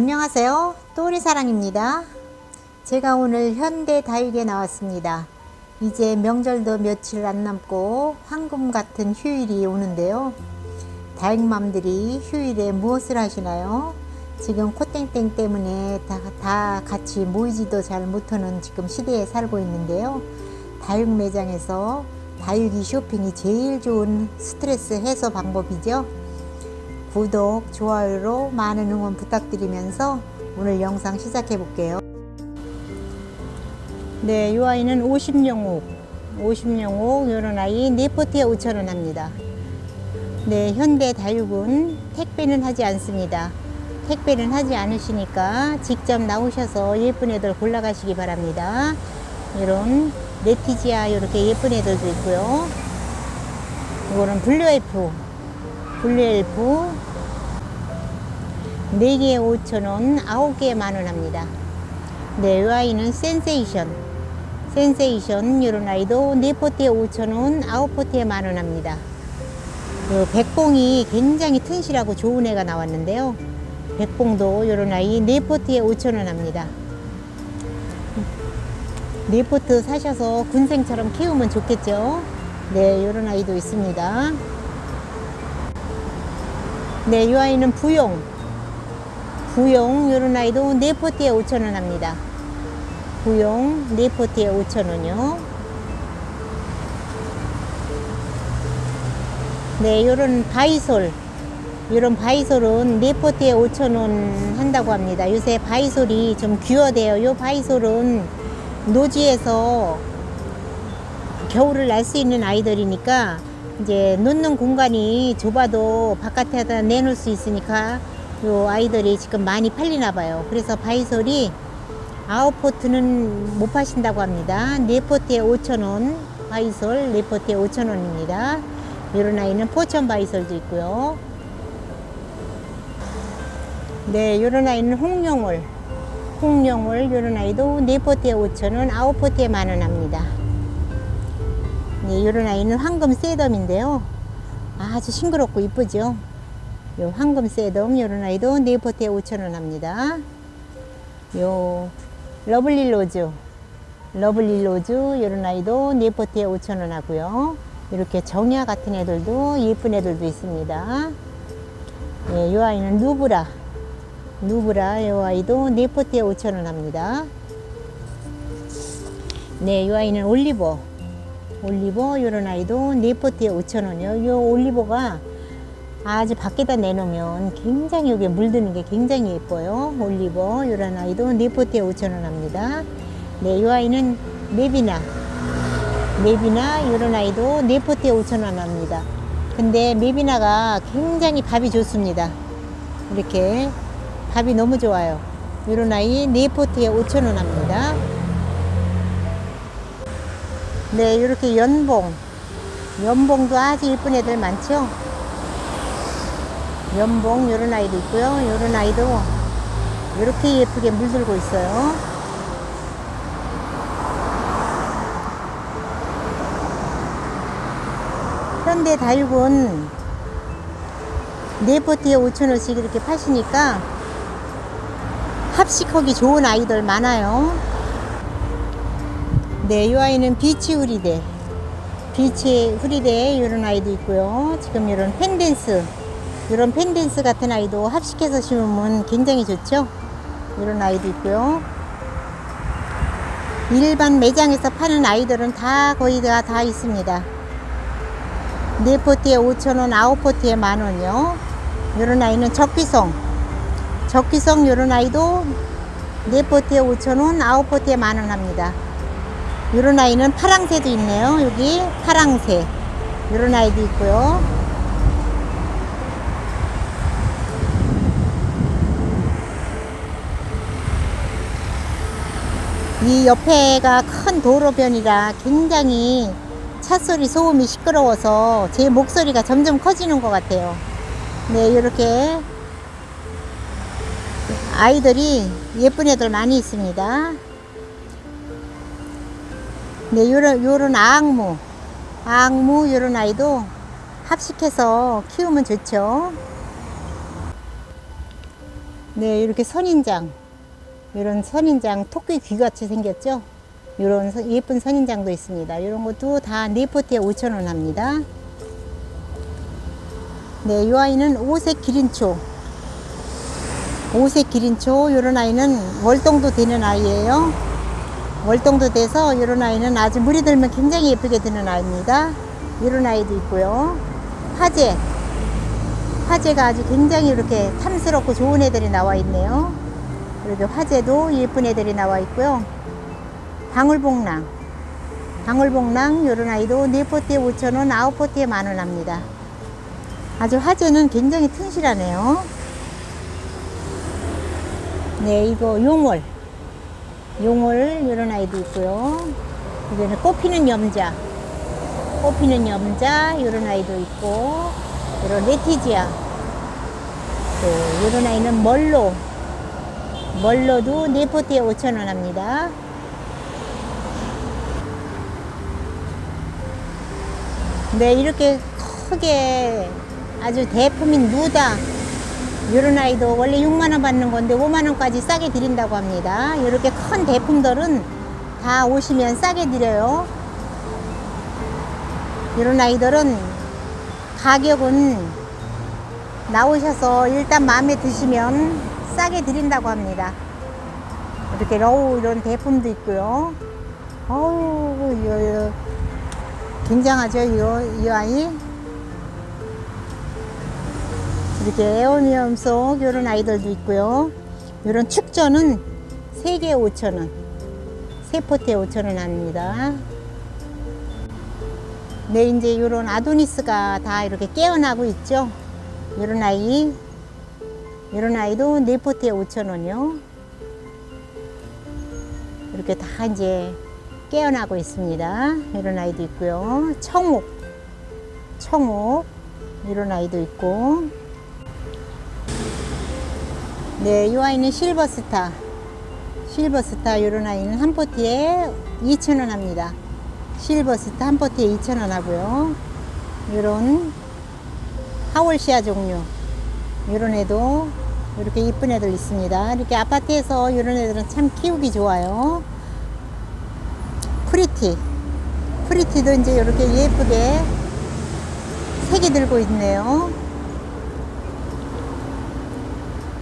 안녕하세요. 또리사랑입니다. 제가 오늘 현대 다육에 나왔습니다. 이제 명절도 며칠 안 남고 황금 같은 휴일이 오는데요. 다육맘들이 휴일에 무엇을 하시나요? 지금 코땡땡 때문에 다, 다 같이 모이지도 잘 못하는 지금 시대에 살고 있는데요. 다육 매장에서 다육이 쇼핑이 제일 좋은 스트레스 해소 방법이죠. 구독, 좋아요로 많은 응원 부탁드리면서 오늘 영상 시작해 볼게요. 네, 이 아이는 50영옥, 50영옥 이런 아이 네포트에 5,000원 합니다. 네, 현대 다육은 택배는 하지 않습니다. 택배는 하지 않으시니까 직접 나오셔서 예쁜 애들 골라가시기 바랍니다. 이런 네티지아 이렇게 예쁜 애들도 있고요. 이거는 블루엘프, 블루엘프 4개에 5,000원, 9개에 만원 합니다. 네, 이 아이는 센세이션. 센세이션, 이런 아이도 4포트에 5,000원, 9포트에 만원 합니다. 그 백봉이 굉장히 튼실하고 좋은 애가 나왔는데요. 백봉도 이런 아이 4포트에 5,000원 합니다. 4포트 사셔서 군생처럼 키우면 좋겠죠. 네, 이런 아이도 있습니다. 네, 이 아이는 부용. 부용, 이런 아이도 4포트에 5,000원 합니다. 부용, 4포트에 5,000원이요. 네, 요런 바이솔. 요런 바이솔은 4포트에 5,000원 한다고 합니다. 요새 바이솔이 좀 귀여대요. 요 바이솔은 노지에서 겨울을 날 수 있는 아이들이니까 이제 놓는 공간이 좁아도 바깥에다 내놓을 수 있으니까 요 아이들이 지금 많이 팔리나 봐요. 그래서 바이솔이 아홉 포트는 못 파신다고 합니다. 네 포트에 5,000원. 바이솔 네 포트에 5,000원입니다. 이런 아이는 포천 바이솔도 있고요. 네, 이런 아이는 홍룡월. 홍룡월 이런 아이도 네 포트에 5,000원, 아홉 포트에 만원 합니다. 네, 이런 아이는 황금 셋덤인데요. 아주 싱그럽고 이쁘죠. 요 황금 셋덤 이런 아이도 네 포트에 5,000원 합니다. 요 러블리 로즈, 러블리 로즈 이런 아이도 네 포트에 5,000원 하고요. 이렇게 정야 같은 애들도 예쁜 애들도 있습니다. 네, 이 아이는 누브라, 누브라 이 아이도 네 포트에 5,000원 합니다. 네, 이 아이는 올리버, 올리버 이런 아이도 네 포트에 5,000원이요. 이 올리버가 아주 밖에다 내놓으면 굉장히 여기 물드는 게 굉장히 예뻐요. 올리버 이런 아이도 네 포트에 5,000원 합니다. 네, 이 아이는 메비나 메비나 이런 아이도 네 포트에 5,000원 합니다. 근데 메비나가 굉장히 밥이 좋습니다. 이렇게 밥이 너무 좋아요. 이런 아이 네 포트에 5,000원 합니다. 네, 이렇게 연봉. 연봉도 아주 예쁜 애들 많죠? 연봉 이런 아이도 있고요. 이런 아이도 이렇게 예쁘게 물들고 있어요. 현대 다육은 네 포트에 5천원씩 이렇게 파시니까 합식하기 좋은 아이들 많아요. 네, 이 아이는 비치 후리대. 비치 후리대 이런 아이도 있고요. 지금 이런 펜댄스. 이런 펜댄스 같은 아이도 합식해서 심으면 굉장히 좋죠. 이런 아이도 있고요. 일반 매장에서 파는 아이들은 다 거의 다, 다 있습니다. 네 포트에 5,000원, 아홉 포트에 만원이요. 이런 아이는 적귀성. 적귀성 이런 아이도 네 포트에 5,000원, 아홉 포트에 만원 합니다. 이런 아이는 파랑새도 있네요. 여기 파랑새. 이런 아이도 있고요. 이 옆에가 큰 도로변이라 굉장히 찻소리 소음이 시끄러워서 제 목소리가 점점 커지는 것 같아요. 네, 이렇게 아이들이 예쁜 애들 많이 있습니다. 네, 요런, 요런 아악무, 아악무, 요런 아이도 합식해서 키우면 좋죠. 네, 이렇게 선인장. 이런 선인장 토끼 귀같이 생겼죠? 이런 서- 예쁜 선인장도 있습니다. 이런 것도 다 네포트에 5,000원 합니다. 네, 이 아이는 오색 기린초. 오색 기린초, 이런 아이는 월동도 되는 아이예요. 월동도 돼서 이런 아이는 아주 물이 들면 굉장히 예쁘게 드는 아이입니다. 이런 아이도 있고요. 화재. 화재가 아주 굉장히 이렇게 탐스럽고 좋은 애들이 나와 있네요. 그리고 화재도 예쁜 애들이 나와 있고요. 방울복랑. 방울복랑 요런 아이도 네 포트에 5,000원, 아홉 포트에 만원 합니다. 아주 화재는 굉장히 튼실하네요. 네, 이거 용월. 용월 요런 아이도 있고요. 이거는 꽃피는 염자. 꽃피는 염자 요런 아이도 있고 이런 레티지아 또 요런 아이는 멀로 멀로도 네 포트에 5,000원 합니다. 네, 이렇게 크게 아주 대품인 누다 이런 아이도 원래 6만 원 받는 건데 5만 원까지 싸게 드린다고 합니다. 이렇게 큰 대품들은 다 오시면 싸게 드려요. 이런 아이들은 가격은 나오셔서 일단 마음에 드시면 싸게 드린다고 합니다. 이렇게 러우 이런 대품도 있고요. 어우, 굉장하죠, 이거, 이 아이. 이렇게 에어미엄 속 이런 아이들도 있고요. 이런 축전은 3개에 5,000원. 세 포트에 5,000원 합니다. 네, 이제 이런 아도니스가 다 이렇게 깨어나고 있죠. 이런 아이. 이런 아이도 네 포트에 5,000원이요. 이렇게 다 이제 깨어나고 있습니다. 이런 아이도 있고요. 청옥. 청옥. 이런 아이도 있고. 네, 이 아이는 실버스타. 실버스타 이런 아이는 한 포트에 2,000원 합니다. 실버스타 한 포트에 2,000원 하고요. 이런 하월시아 종류. 이런 애도 이렇게 이쁜 애들 있습니다. 이렇게 아파트에서 이런 애들은 참 키우기 좋아요. 프리티. 프리티도 이제 이렇게 예쁘게 색이 들고 있네요.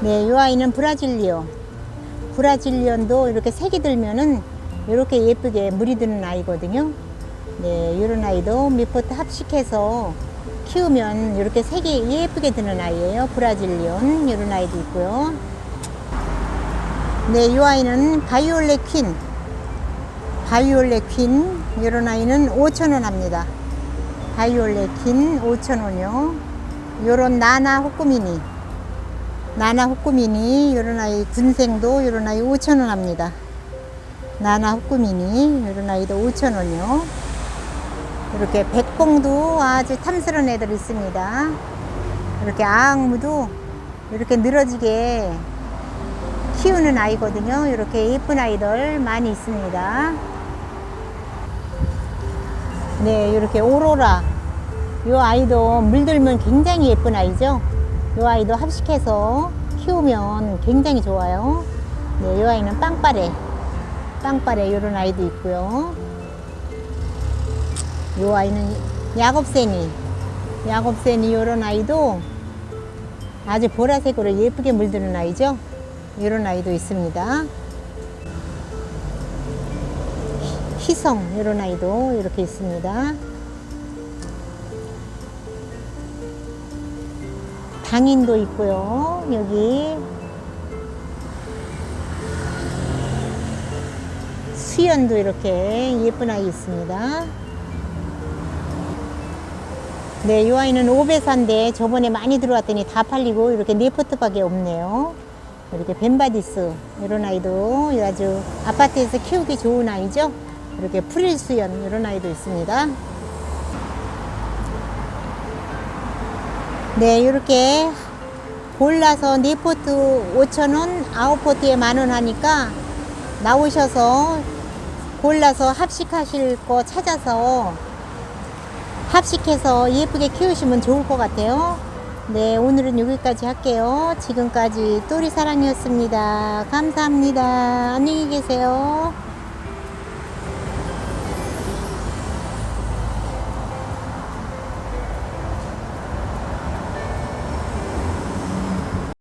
네, 이 아이는 브라질리오. 브라질리언도 이렇게 색이 들면은 이렇게 예쁘게 물이 드는 아이거든요. 네, 이런 아이도 미포트 합식해서 키우면 이렇게 색이 예쁘게 드는 아이예요. 브라질리언 이런 아이도 있고요. 네, 이 아이는 바이올렛 퀸. 바이올렛 퀸 이런 아이는 5,000원 합니다. 바이올렛 퀸 5,000원이요. 요런 나나 호꾸미니. 나나 호꾸미니 이런 아이 군생도 이런 아이 5,000원 합니다. 나나 호꾸미니 이런 아이도 5,000원이요. 이렇게 백봉도 아주 탐스러운 애들 있습니다. 이렇게 아악무도 이렇게 늘어지게 키우는 아이거든요. 이렇게 예쁜 아이들 많이 있습니다. 네, 이렇게 오로라. 이 아이도 물들면 굉장히 예쁜 아이죠. 이 아이도 합식해서 키우면 굉장히 좋아요. 네, 이 아이는 빵빠레. 빵빠레 이런 아이도 있고요. 이 아이는 야곱새니. 야곱새니 이런 아이도 아주 보라색으로 예쁘게 물드는 아이죠. 이런 아이도 있습니다. 희성 이런 아이도 이렇게 있습니다. 당인도 있고요. 여기 수연도 이렇게 예쁜 아이 있습니다. 네, 이 아이는 오베사인데 저번에 많이 들어왔더니 다 팔리고 이렇게 네 포트밖에 없네요. 이렇게 벤바디스 이런 아이도 아주 아파트에서 키우기 좋은 아이죠. 이렇게 프릴 수연 이런 아이도 있습니다. 네, 이렇게 골라서 네 포트 5,000원, 아홉 포트에 만원 하니까 나오셔서 골라서 합식하실 거 찾아서 합식해서 예쁘게 키우시면 좋을 것 같아요. 네, 오늘은 여기까지 할게요. 지금까지 또리사랑이었습니다. 감사합니다. 안녕히 계세요.